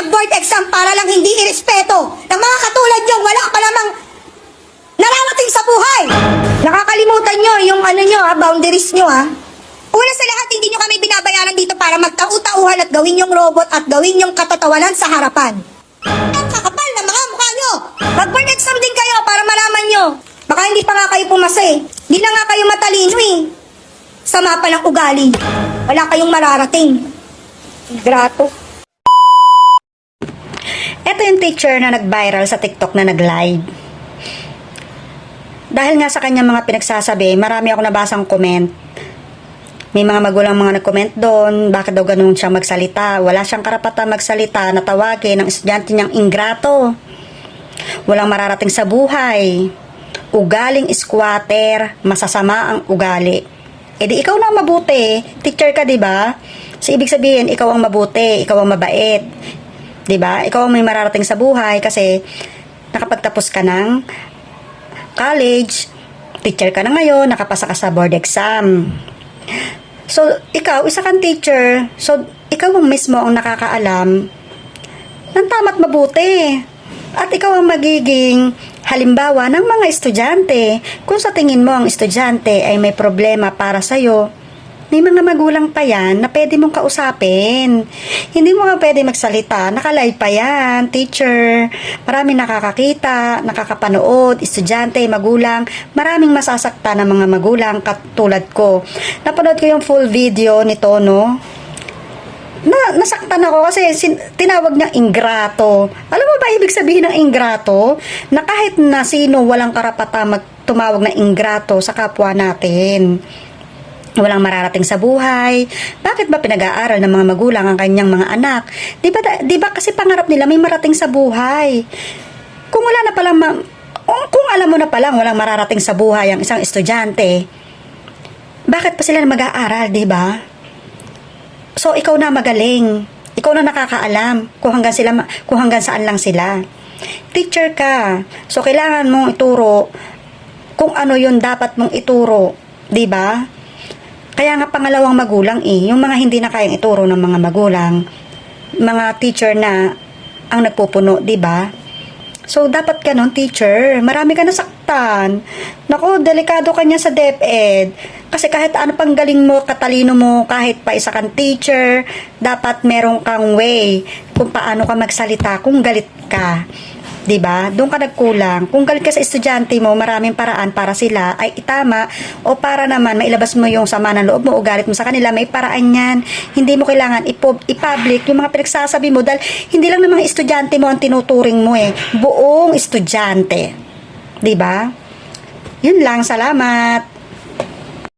nag-board exam para lang hindi irespeto ng mga katulad nyo. Wala pa namang nararating sa buhay. Nakakalimutan nyo yung ano nyo ha, boundaries nyo ha. Una sa lahat, hindi nyo kami binabayaran dito para magtau-tauhan at gawin yung robot at gawin yung katatawanan sa harapan. Ang kakapal na mga mukha nyo. Mag-board exam din kayo para malaman nyo. Baka hindi pa nga kayo pumasa eh. Hindi na nga kayo matalino eh. Sama pa ng ugali. Wala kayong mararating. Grato. Ito yung teacher na nag-viral sa TikTok na nag-live. Dahil nga sa kanya mga pinagsasabi, marami ako nabasang comment. May mga magulang mga nag-comment doon, bakit daw ganun siya magsalita. Wala siyang karapatan magsalita na tawagin ng estudyante niyang ingrato. Walang mararating sa buhay. Ugaling squatter, masasama ang ugali. E di ikaw na ang mabuti. Teacher ka, di ba? So, ibig sabihin, ikaw ang mabuti, ikaw ang mabait. Di ba? Ikaw may mararating sa buhay kasi nakapagtapos ka ng college, teacher ka na ngayon, nakapasa ka sa board exam. So, ikaw, isa kang teacher. So, ikaw ang mismo ang nakakaalam ng tama't mabuti. At ikaw ang magiging halimbawa ng mga estudyante. Kung sa tingin mo ang estudyante ay may problema para sa'yo, may mga magulang pa yan na pwede mong kausapin. Hindi mo nga pwede magsalita. Nakalive pa yan, teacher. Maraming nakakakita, nakakapanood, estudyante, magulang. Maraming masasakta ng mga magulang katulad ko. Napanood ko yung full video nito, no? na, nasaktan ako kasi sin, tinawag niya ingrato. Alam mo ba ibig sabihin ng ingrato? Na kahit na sino walang karapatan mag tumawag na ingrato sa kapwa natin. Walang mararating sa buhay. Bakit ba pinag-aaral ng mga magulang ang kanyang mga anak? 'Di ba 'di ba kasi pangarap nila may marating sa buhay. Kung wala na palang ma- kung, kung alam mo na palang walang mararating sa buhay ang isang estudyante, bakit pa sila mag-aaral, 'di ba? So, ikaw na magaling. Ikaw na nakakaalam kung hanggang, sila, kung hanggang saan lang sila. Teacher ka. So, kailangan mong ituro kung ano yun dapat mong ituro. 'di ba? Kaya nga pangalawang magulang eh, yung mga hindi na kayang ituro ng mga magulang, mga teacher na ang nagpupuno, 'di ba? So, dapat ka nun, teacher. Marami ka nasaktan. Naku, delikado ka niya sa DepEd. Kasi kahit ano pang galing mo, katalino mo, kahit pa isa kang teacher, dapat meron kang way kung paano ka magsalita kung galit ka. 'Di ba? Doon ka nagkulang. Kung galit ka sa estudyante mo, maraming paraan para sila ay itama o para naman mailabas mo yung sama ng loob mo o galit mo sa kanila, may paraan 'yan. Hindi mo kailangan ipo- i-public yung mga pinagsasabi mo dahil hindi lang ng mga estudyante mo ang tinuturing mo eh, buong estudyante. 'Di ba? Yun lang, salamat.